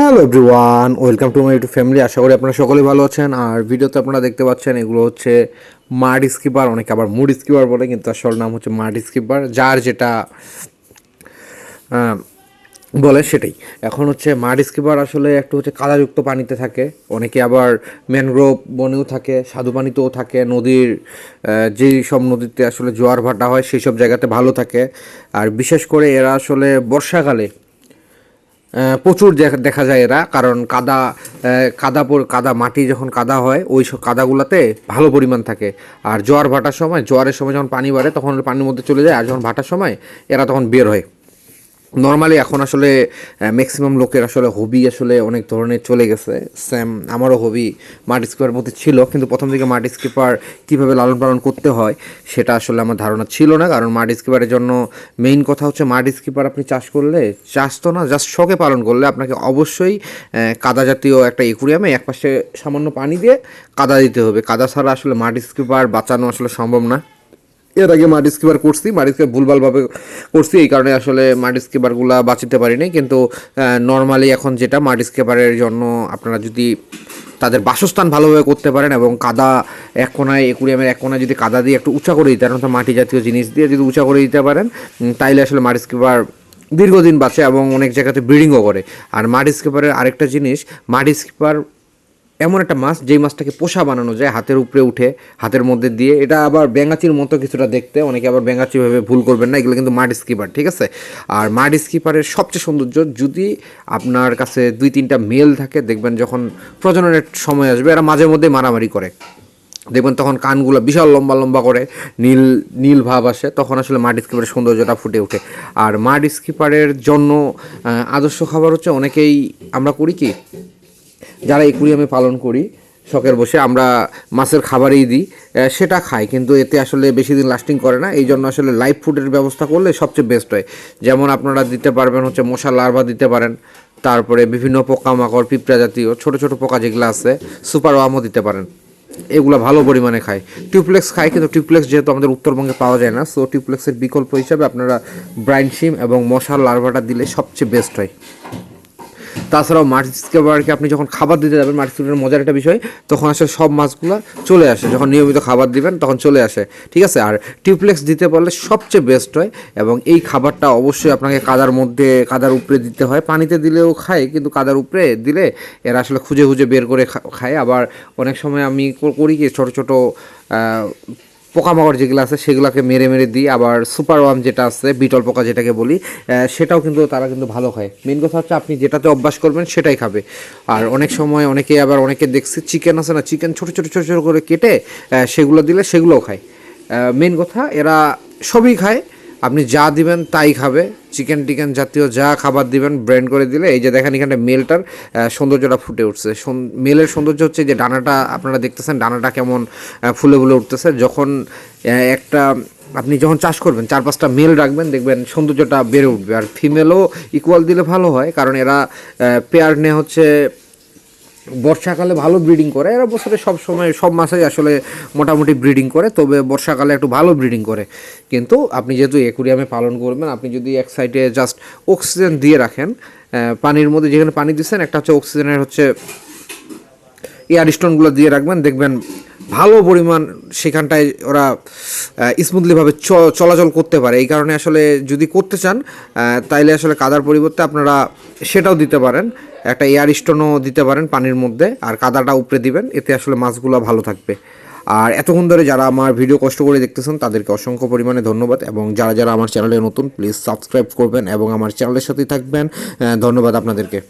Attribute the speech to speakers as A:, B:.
A: Hello everyone, welcome to my YouTube family. আশা করি আপনারা সকলেই ভালো আছেন। আর ভিডিওতে আপনারা দেখতে পাচ্ছেন এগুলো হচ্ছে মাড স্কিপার, অনেকে আবার মুড স্কিপার বলে, কিন্তু আসল নাম হচ্ছে মাড স্কিপার, যার যেটা বলে সেটাই। এখন হচ্ছে মাড স্কিপার আসলে একটু হচ্ছে কাদাযুক্ত পানিতে থাকে। অনেকে আবার ম্যানগ্রোভ বনেও থাকে স্বাদু পানিতেও থাকে, নদীর যেই সব নদীতে আসলে জোয়ার ভাটা হয়, সেই সব জায়গাতে ভালো থাকে। আর বিশেষ করে এরা আসলে বর্ষাকালে প্রচুর দেখা- যায় এরা, কারণ কাদা কাদা কাদা মাটি যখন কাদা হয়, ওই সব কাদাগুলোতে ভালো পরিমাণ থাকে। আর জোয়ার ভাটার সময়, জোয়ারের সময় যখন পানি বাড়ে, তখন পানির মধ্যে চলে যায়, আর যখন ভাটার সময়, এরা তখন বের হয়। নর্মালি এখন আসলে ম্যাক্সিমাম লোকের আসলে হবি আসলে অনেক ধরনের চলে গেছে। স্যাম আমারও হবি মাঠ স্কিপার মধ্যে ছিল, কিন্তু প্রথম দিকে মাঠ স্কিপার কীভাবে লালন পালন করতে হয়, সেটা আসলে আমার ধারণা ছিল না। কারণ মাঠ স্কিপারের জন্য মেইন কথা হচ্ছে মাঠ স্কিপার আপনি চাষ করলে, চাষ তো না জাস্ট শখে পালন করলে আপনাকে অবশ্যই কাদা জাতীয় একটা একুরিয়ামে একপাশে সামান্য পানি দিয়ে কাদা দিতে হবে। কাদা ছাড়া আসলে মাঠ স্কিপার বাঁচানো আসলে সম্ভব না। এর আগে মাড স্কিপার করছি মাড স্কিপার ভুলভালভাবে করছি, এই কারণে আসলে মাড স্কিপারগুলো বাঁচিতে পারিনি, কিন্তু নর্মালি এখন যেটা মাড স্কিপারের জন্য আপনারা যদি তাদের বাসস্থান ভালোভাবে করতে পারেন এবং কাদা এক কোনায়, একুরিয়ামের এক কোনায় যদি কাদা দিয়ে একটু উঁচা করে দিতে পারেন, অর্থাৎ মাটি জাতীয় জিনিস দিয়ে যদি উঁচা করে দিতে পারেন তাইলে আসলে মাড স্কিপার দীর্ঘদিন বাঁচে এবং অনেক জায়গাতে ব্রিডিংও করে। আর মাড স্কিপারের আরেকটা জিনিস মাড স্কিপার এমন একটা মাছ যেই মাছটাকে পোষা বানানো যায়, হাতের উপরে উঠে, হাতের মধ্যে দিয়ে। এটা আবার ব্যাঙাচির মতো কিছুটা দেখতে, অনেকে আবার ব্যাঙাচি ভেবে ভুল করবেন না, এগুলো কিন্তু মাড স্কিপার, ঠিক আছে? আর মাড স্কিপারের সবচেয়ে সৌন্দর্য, যদি আপনার কাছে দুই তিনটা মেল থাকে, দেখবেন যখন প্রজননের সময় আসবে, এরা মাঝে মধ্যে মারামারি করে। দেখবেন তখন কানগুলো বিশাল লম্বা লম্বা করে, নীল নীল ভাব আসে, তখন আসলে মাড স্কিপারের সৌন্দর্যটা ফুটে ওঠে। আর মাড স্কিপারের জন্য আদর্শ খাবার হচ্ছে, অনেকেই আমরা করি কি যারা একুরিয়ামে পালন করি, শখের বসে আমরা মাছের খাবারই দিই সেটা খাই, কিন্তু এতে আসলে বেশি দিন লাস্টিং করে না। এই জন্য আসলে লাইভ ফুডের ব্যবস্থা করলে সবচেয়ে বেস্ট হয়। যেমন আপনারা দিতে পারবেন হচ্ছে মশা লার্ভা দিতে পারেন, তারপরে বিভিন্ন পোকামাকড়, পিঁপড়া জাতীয় ছোট ছোট পোকা যেগুলো আছে সুপার ওয়ামও দিতে পারেন। এগুলো ভালো পরিমাণে খায়। টিউপ্লেক্স খায়, কিন্তু টিউপ্লেক্স যেহেতু আমাদের উত্তরবঙ্গে পাওয়া যায় না সো টিউপ্লেক্সের বিকল্প হিসাবে আপনারা ব্রাইন শিম এবং মশার লার্ভাটা দিলে সবচেয়ে বেস্ট হয়। তাছাড়াও মাছ স্কেবারকে আপনি যখন খাবার দিতে যাবেন মাছ স্কেবারের মজার একটা বিষয়, তখন আসলে সব মাছগুলো চলে আসে। যখন নিয়মিত খাবার দিবেন, তখন চলে আসে। ঠিক আছে? আর টিউপ্লেক্স দিতে পারলে সবচেয়ে বেস্ট হয় এবং এই খাবারটা অবশ্যই আপনাকে কাদার মধ্যে, কাদার উপরে দিতে হয়। পানিতে দিলেও খায়, কিন্তু কাদার উপরে দিলে এরা আসলে খুঁজে খুঁজে বের করে খায়। আবার অনেক সময় আমি করি কি, ছোটো ছোটো পোকামাকড় যেগুলো আছে, সেগুলোকে মেরে মেরে দিই। আবার সুপার ওয়াম যেটা আছে, বিটল পোকা যেটাকে বলি সেটাও কিন্তু তারা কিন্তু ভালো খায়। মেন কথা হচ্ছে আপনি যেটাতে অভ্যাস করবেন সেটাই খাবে। আর অনেক সময় অনেকে আবার অনেকে দেখছি, চিকেন আছে না, চিকেন ছোটো ছোটো ছোটো ছোটো করে কেটে সেগুলো দিলে সেগুলোও খায়। মেন কথা, এরা সবই খায় আপনি যা দিবেন তাই খাবে। চিকেন টিকেন জাতীয় যা খাবার দিবেন ব্র্যান্ড করে দিলে, এই যে দেখেন এখানে মেলটার সৌন্দর্যটা ফুটে উঠছে। মেলের সৌন্দর্য হচ্ছে যে ডানাটা, আপনারা দেখতেছেন ডানাটা কেমন ফুলে ফুলে উঠতেছে। যখন একটা, আপনি যখন চাষ করবেন, চার পাঁচটা মেল রাখবেন, দেখবেন সৌন্দর্যটা বেড়ে উঠবে। আর ফিমেলও ইকুয়াল দিলে ভালো হয়, কারণ এরা পেয়ার নিয়ে হচ্ছে বর্ষাকালে ভালো ব্রিডিং করে, এরা বছরে সব সময়, সব মাসেই আসলে মোটামুটি ব্রিডিং করে, তবে বর্ষাকালে একটু ভালো ব্রিডিং করে। কিন্তু আপনি যেহেতু একুরিয়ামে পালন করবেন, আপনি যদি এক সাইডে জাস্ট অক্সিজেন দিয়ে রাখেন পানির মধ্যে যেখানে পানি দিচ্ছেন, একটা হচ্ছে অক্সিজেনের হচ্ছে এয়ার স্টোনগুলো দিয়ে রাখবেন, দেখবেন ভালো পরিমাণ সেখানটায় ওরা স্মুথলিভাবে চলাচল করতে পারে। এই কারণে আসলে যদি করতে চান তাইলে আসলে কাদার পরিবর্তে আপনারা সেটাও দিতে পারেন। একটা এয়ার স্টোনও দিতে পারেন পানির মধ্যে, আর কাদাটা উপরে দিবেন, এতে আসলে মাছগুলো ভালো থাকবে। আর এতক্ষণ ধরে যারা আমার ভিডিও কষ্ট করে দেখতেছেন, তাদেরকে অসংখ্য পরিমাণে ধন্যবাদ, এবং যারা যারা আমার চ্যানেলে নতুন প্লিজ সাবস্ক্রাইব করবেন, এবং আমার চ্যানেলের সাথেই থাকবেন। ধন্যবাদ আপনাদেরকে।